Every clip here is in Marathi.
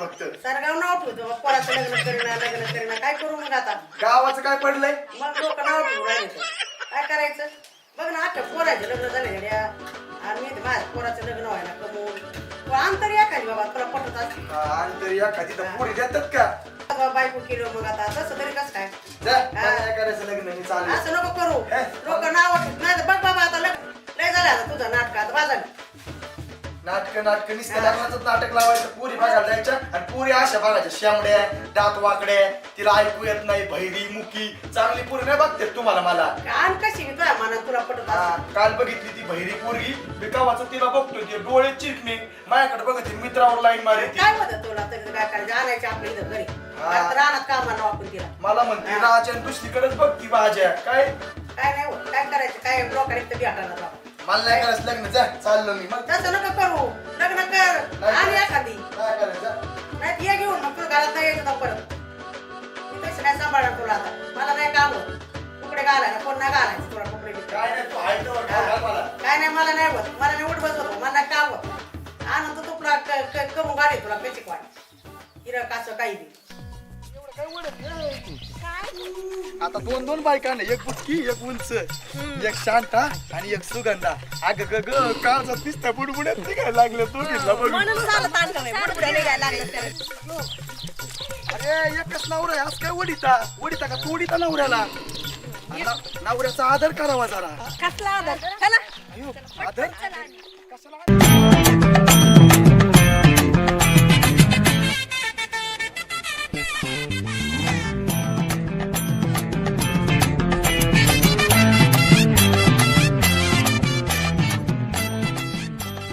फक्त. सरगाव नाव ठेवतो पोराचं लग्न करीना लग्न करीना काय करू मग आता? गावाचं काय पडलंय? मग लोक नाव ठेवून राहिले. तर. काय करायचं? बघ ना आता पोराचे लग्न झाले गड्या आणि मी तर माझ्या पोराचं लग्न व्हायला कमवून. अंतर या खाली बाबा तुला पटत असते हा, आणि तरी एखादी तर पुरी देतात का? बाबा बायको केलं मग आता. तसं तरी कसं काय? जा मला नाही करायचं लग्न मी चालेल असं नको करू. हे? लोक नाव नाही. तर बघ बाबा आता लग्न लय झालं आता तुझं नाटक आता बाजार नाटक नाटक नुसतं लग्नाचं नाटक लावायचं. पुरी बघायला जायच्या आणि पुरी अशा बघायच्या. शामड्या दात वाकड्या तिला ऐकू येत नाही. भैरी मुकी चांगली पुरी नाही बघते तुम्हाला मला. आण कशी मी तुला पटत हा, असं काल बघितली ती भैरी पोरगी मी गावाचं तिला बघतोय ती डोळे चिरकणे माझ्याकडे बघत मित्रावर लाईन मारी ती काय होतं तुला? तरी काय करायचं? आणायचं आपल्या इथं घरी. आता रानात कामाला वापरून तिला. मला म्हणते राजा दुसरीकडेच बघ ती भाज्या. काय? काय नाही होत. काय करायचं? काय? लोकांनी तर भेटायला मला नाही करायचं लग्न जा चाललो मी मग. तसं नका करू. लग्न कर. नाही आणि. एखादी काय करायचं जा. नाही ये घेऊन मग तुला घरात नाही यायचं जाऊ परत मी तसं नाही सांभाळणार तुला आता. मला नाही काम होत. कपडे घालायला कोण नाही घालायचं तुला बिपडे. काय नाही तू तर घाल मला. काय नाही मला नाही होत. मला नाही उठ बसत मला नाही काम होत. आनंद तुला क- क- करून गाडी तुला कशी वाट हिरं कासं काही बी. आता दोन दोन बायका ना एक बुटकी एक उंच एक शांता आणि एक सुगंधा. अग ग ग काळचा पिस्ता बुडबुड्यात निघायला लागले तो घेतला बघ म्हणून झालं ताण का नाही बुडबुड्या निघायला लागलं त्याला. अरे एकच नवरा आहे, आज काय वडिता वडिता का तू वडिता नवऱ्याला? नव- नवऱ्याचा आदर करावा जरा. कसला आदर? चला. अयो, आदर? कशाला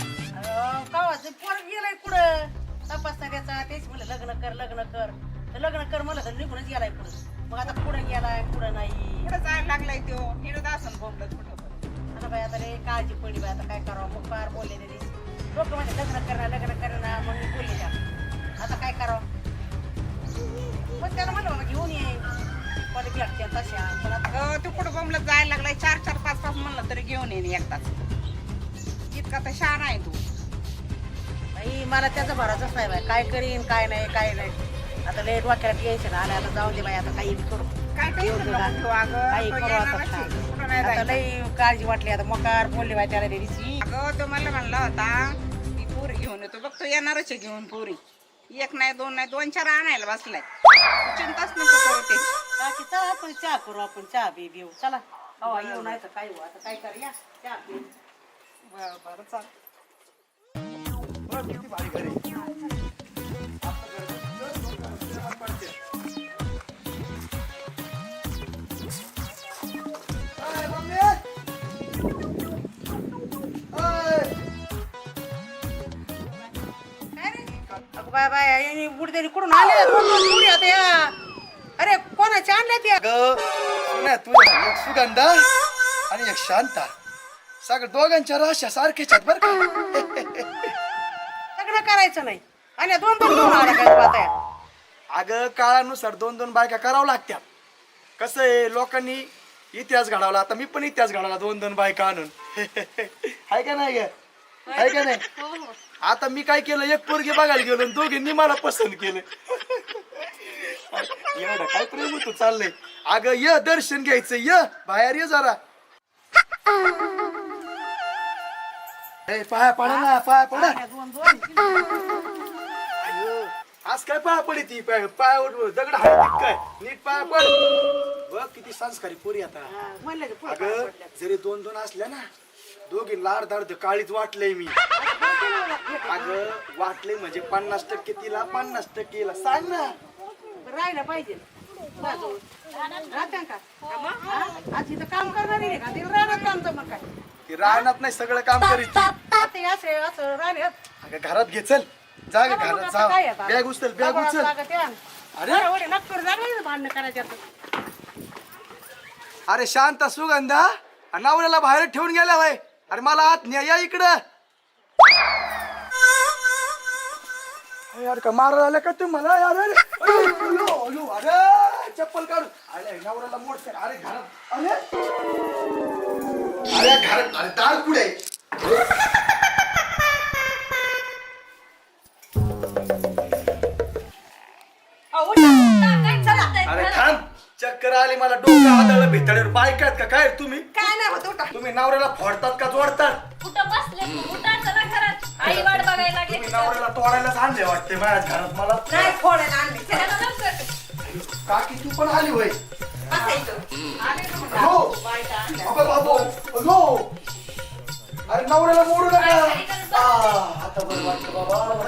गावाचं पोर गेलाय कुठं? तपासता त्याचा तेच म्हणलं लग्न कर लग्न कर. तर लग्न कर म्हणलं तर निघूनच गेलाय पुढं मग आता पुढे गेलाय पुढं नाही. जायला लागलाय तो. हिरत असं बोंबलत कुठं पण. आता बाई आता लय काळजी पडली बाई आता काय करावं? मग फार बोलले ते लोक म्हणजे लग्न करणार लग्न करणार मग मी बोलले त्या आता काय करावं? मग त्याला म्हणलं घेऊन ये. कोणी भेटते तशा पण आता तो कुठं बोंबलत जायला लागलाय? चार चार पाच तास म्हणलं तरी घेऊन येईन एकदाच इतका तर शान आहे तू. बाई मला त्याचा भराचाच नाही बाई. काय करीन काय नाही काय नाही. आता लय डोक्याला टेन्शन आलं आता जाऊ दे बाई आता काही करू. काय काही ना. करू आता. लय काळजी वाटली आता मकार बोलले बाई त्याला त्या दिवशी अगं तो मला म्हणला होता मी पुरी घेऊन येतो. बघ तो येणारच आहे घेऊन पुरी. एक नाही दोन नाही दोन चार आणायला बसलाय. चिंताच नको करू ते. बाकी चला आपण चहा करू आपण चहा बी पिऊ चला. हवा येऊ नाही तर काय हो आता काय करूया? चहा पिऊ बरं बरं चाल बघ, किती भारी घरी. अगं बाय बाय बुडद्यानी कुठून आले दोन दोन बुडी आता या अरे कोणाच्या आणल्या त्या? अगं, सुन्या, तुझ्या एक सुगंधा आणि एक शांता. सगळं दोघांच्या राशा सारखेच आहेत बरं का? लग्न करायचं नाही. आणि या दोन दोन घेऊन आल्या काय तू आता या? अगं काळानुसार दोन दोन बायका करावं लागत्या. कसं आहे लोकांनी इतिहास घडवला. आता मी पण इतिहास घडवला दोन दोन बायका आणून. हाय का नाही ग? हाय का नाही? आता मी काय केलं? एक पोरगी बघायला गेलो आणि दोघींनी मला पसंत केलं. एवढं काय प्रेम होतं? चाललंय. अगं ये दर्शन घ्यायचं ये. बाहेर ये जरा. ए, पाया पडा ना पाया पडा. अयो, आज काय पाया पडी ती? पाय पायावर दगड आहे काय? नीट पाया पड. बघ किती संस्कारी पोरी आता. हा, अगं. जरी दोन दोन असल्या ना दोघी लाड दाड काळीच वाटलंय मी. अगं वाटलंय म्हणजे पन्नास टक्के तिला पन्नास टक्के हिला. सांग ना. राहायला पाहिजे. बाजू. राहत्या का? हा? आज इथं काम करणार नाही का? तिला राहणार काम जमत काय? ती राहणार नाही सगळं काम करीत ती. आता हे असे असं राहिले. अगं घरात घे चल. जा ग घरात जा. बॅग उचल बॅग उचल. अरे? अरे नक्कर जागा भांडणं करायचं आता. अरे शांत सुगंधा नवऱ्याला बाहेर ठेवून गेला भाई अरे मला आत न्या या इकडं. अरे यार का मारा आला का तुम्हाला? यार अरे अयो, अयो, अरे चप्पल काढून. अरे नवऱ्याला मोठ कर. अरे घरात अरे. अरे घरात अरे दार कुठे आहे? अरे थांब. चक्कर आली मला डोकं आदळलं भितळ्यावर बायकात का? काय तुम्ही? काय नाही होत उठा. तुम्ही नवऱ्याला फोडतात का जोडतात? कुठं बसले कुठं चला घरात. आई वाट बघायला लागले तुम्ही नवऱ्याला तोडायलाच आणले वाटते माझ्या घरात मला? नाही फोडायला आणली. चला ना लवकर. काकी तू पण आली होय. आले ना. हो. अगो अरे नवऱ्याला मोडू नका. आ, आता बरं वाटतं बाबा.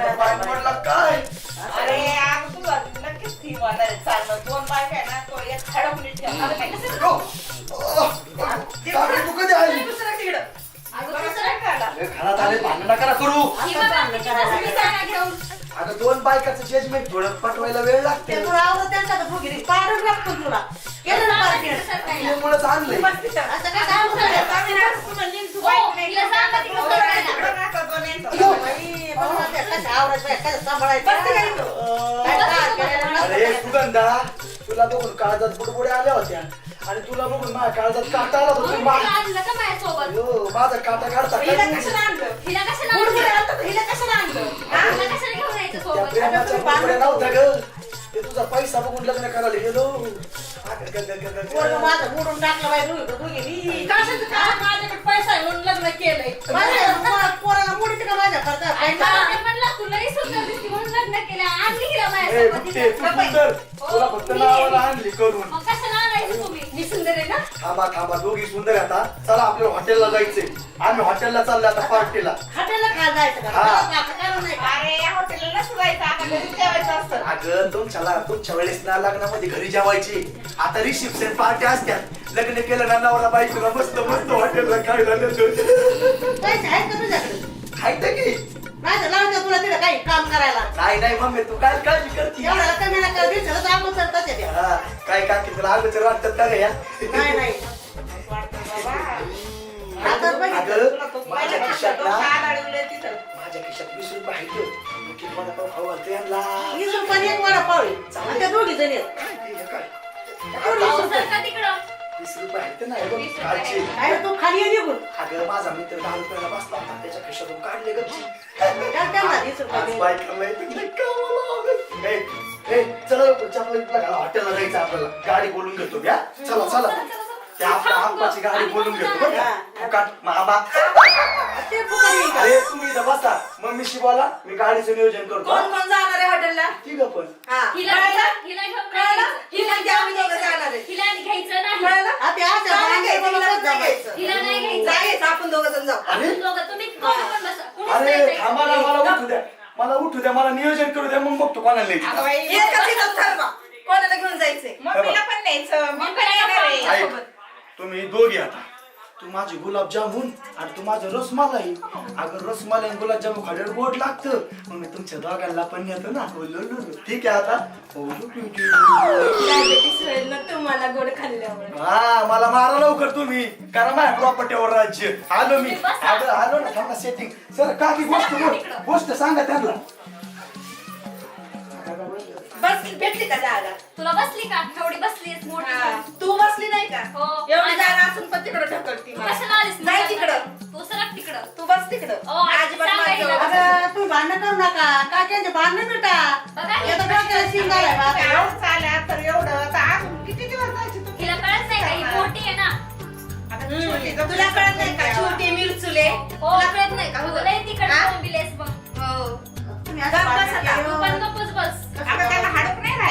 आले भांडण नका करू ही बघा, तिची तसली जागा घेऊन. अगं दोन बायकाचं जजमेंट थोडं पटवायला वेळ लागते ते तुला आवडत त्यांचा तर भुगिरी पाडून लागतो तुला केलं ना पार्टी आणलंय बस तिथं. असं काय. आम्ही ना हो, नाही. सांगा तिकडं. तिकडं आवरायचं बाई, कसं सांभाळायचं. बस तिकडे इथं. काय अरे. सुगंधा तुला बघून काळजात बुडबुडे आल्या होत्या आणि तुला बघून माझ्या काळजात काटा आला होता म्हणून तू मा- तिला आणलं का माझ्यासोबत? माझा काटा काढता काय हिला तुम्ही? कशाला आणलं? हिला कशाला बुडबुडे आणलं? आणलं तर हिला कशाला आणलं? हा? हिला कशाला घेऊन यायचं त्या सोबत? प्रेमाच्या बुडबुड्या नव्हत्या ग ते तुझा पैसा बघून लग्न करायला गेलो अगं, ग, ग, ग, ग, ग. पोरगं माझं मोडून टाकलं बाई दोघी दोघींनी. कशाचं काय? माझ्याकडे पैसा आहे म्हणून लग्न केलंय माझ्या पोरा- पोराला मोडीत का माझ्या करता आणि मला ते म्हणलं, तुला ही सुंदर दिसती म्हणून लग्न केलं. आणली हिला ए, माझ्यासोबत. बुट्टे, तू सुंदर तुला फक्त नावाला आणली करून मग कशाला थांबा थांबा. दोघी सुंदर आता चला आपल्याला हॉटेलला जायचंय. आम्ही हॉटेलला चाललो आता पार्टीला हॉटेलला खा जायचं का? हा. मला आता कारण नाही का? अरे या हॉटेलला नसतं जायचं. आता घरीच जेवायचं असतं. अगं तुमच्याला तुमच्या वेळेस ना लग्नामध्ये घरी जेवायची. आता रिसेप्शन पार्टी असतात. लग्न केलं ना नवरा बायकोला मस्त मस्त हॉटेलला खायला नेतो. पैसे आहेत का तुझ्याकडे? खायचं की? तर लावून दे. तुला तिथे काही काम करायला नाही नाही मम्मी तू काय काळजी करते एवढ्याला कमी नका दिवसाला तर अगोदर तसे द्या. हा, काय काकी तुला अगोदर वाटतात का ग या नाही नाही वाटतं बाबा. आता बघ अगं तुला तो माझ्या खिशात ना. माझ्या खिशात वीस रुपये आहेत मग किती वडापाव खाऊ घालते यांना. वीस रुपयाने एक वडा पाव आहे. आणि त्या दोघी जणी आहेत. हे काय? अहो, सरका तिकडं. वीस रुपये आहेत ना हे बघ, वीस रुपये. कालचे. काय रे तू खाली ये निघून अगं माझा मित्र दहा रुपयाला बसला होता त्याच्या खिशातून काढले गपची आज दे. बायकाला इथे कामाला आलं. ए, ए, चला लवकर, चपला बिपला घाला, हॉटेलला जायचं आपल्याला गाडी बोलून घेतो या चला चला त्या आपल्या आप्पाची गाडी बोलून घेतो बरं का काढ, मामा ते फुकट का? अरे तुम्ही इथं बसा मम्मीशी बोला मी गाडीचं नियोजन करतो कोण कोण जाणार आहे हॉटेलला ठीक पण हा. हिला कळलं? हिला घेऊन कळलं? जायचं. हिला हिला घ्या, आम्ही दोघं जाणार आहे. हिला घ्यायचं नाही कळलं? हा, ते. हिला दोघं जाऊ अरे अरे नाही थांबा ना. मला उठू द्या. मला उठू द्या मला नियोजन करू द्या मग बघतो कोणाला न्यायचं. एकच इथं ठरवा. कोणाला घेऊन जायचंय? मम्मीला पण न्यायचं. मी पण येणार आहे ऐक तुम्ही दोघी आता. तू माझी गुलाबजामुन आणि तू माझं रसमलाई. अगं रसमलाई आणि गुलाबजामुन खाल्यावर गोड लागतं. मग मी तुमच्या दोघांना पण येतो ना. हो, लो, लो, लो. ठीक आहे आता. हो, लो, लो, लो. डायबेटीस होईल ना तुम्हाला गोड खाल्ल्यावर. हा मला मारा लवकर तुम्ही. कारण माझ्या प्रॉपर्टीवर राज्य. आलो मी. अगं आलो ना. थांबा सेटिंग सर काकी गोष्ट बोल. गोष्ट सांगा त्यांना. बस भेटली का जागा? तुला बसली का? एवढी बसलीस मोठी. हा. तू बसली नाही का? हो. एवढी जागा असून पण तिकडं ढकलती तू मला. कशाला आलीस नाही तिकडं. तू सरक तिकडं. तू बस तिकडं. आजी. अगं तुम्ही भांडण करू नका. काक्यांचे भांडण मिटा. बघा, येतं डोक्याला शिंग आलाय बा. आता. एवढं चालल्या तर एवढं अजून किती दिवस जायचे तू हिला कळत नाही का? ही मोठी आहे ना. आता छोटी तर तुला कळत नाही का? छोटी मिरचुले? हो तुला कळत नाही का? तिकडे हा? बोंबिलेस मग हो. तुम्ही असं गप्प भांडण बसा केलं. तू पण गप्पच बस. आता त्याला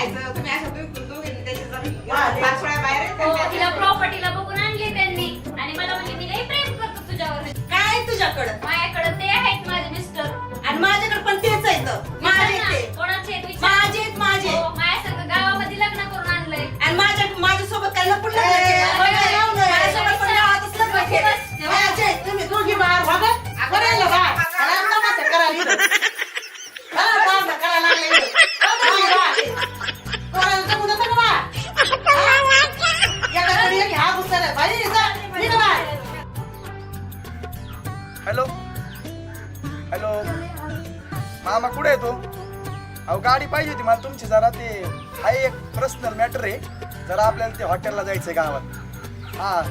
राहायचं तुम्ही असं तुम्ही दोघींनी त्याची जमीन हा, ते- पाचोळ्या बाहेर आहेत हो त्यांच्या. हिला प्रॉपर्टीला बघून आणली त्यांनी आणि मला म्हणली मी लई प्रेम करतो तुझ्यावर काय तुझ्याकडं माझ्याकडे ते आहेत माझे मिस्टर आणि माझ्याकडे पण तेच आहे इथं. मामा कुठे आहे तो? अहो गाडी पाहिजे होती मला तुमची जरा ते हा एक पर्सनल मॅटर आहे. जरा आपल्याला ते हॉटेलला जायचंय गावात. हा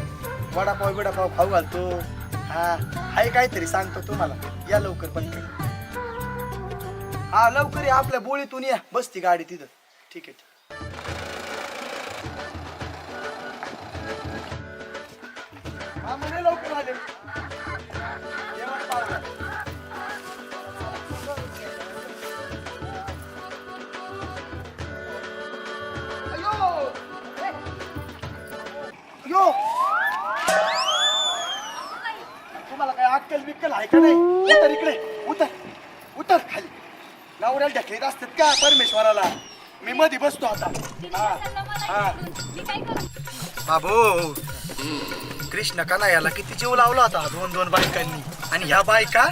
वडापाव बिडापाव खाऊ घालतो. हा हाय काहीतरी सांगतो तुम्हाला. या लवकर पण. हा लवकर या आपल्या बोळीतून या. बसती गाडी तिथं. ठीक आहे यो! तुम्हाला काय अक्कल बिक्कल आहे का नाही? उतर इकडे उतर उतर खाली. नवऱ्याला ढकलीत असतात का परमेश्वराला? मी मध्ये बसतो आता. हा हा. बाबू कृष्ण कन्हैयाला किती जीव लावला होता दोन दोन बायकांनी. आणि ह्या बायका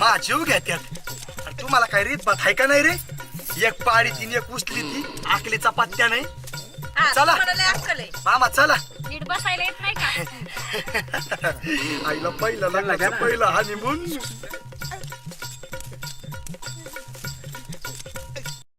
मा जीव घेत्यात. आणि तुम्हाला काय रीत बात आहे का नाही रे? एक पाळी तीन एक उचली ती आकलीचा पत्त्या नाही? चला. मामा चला. नीट बसायला येत नाही का? आईला पहिलं लग्नाचं पहिलं हनीमून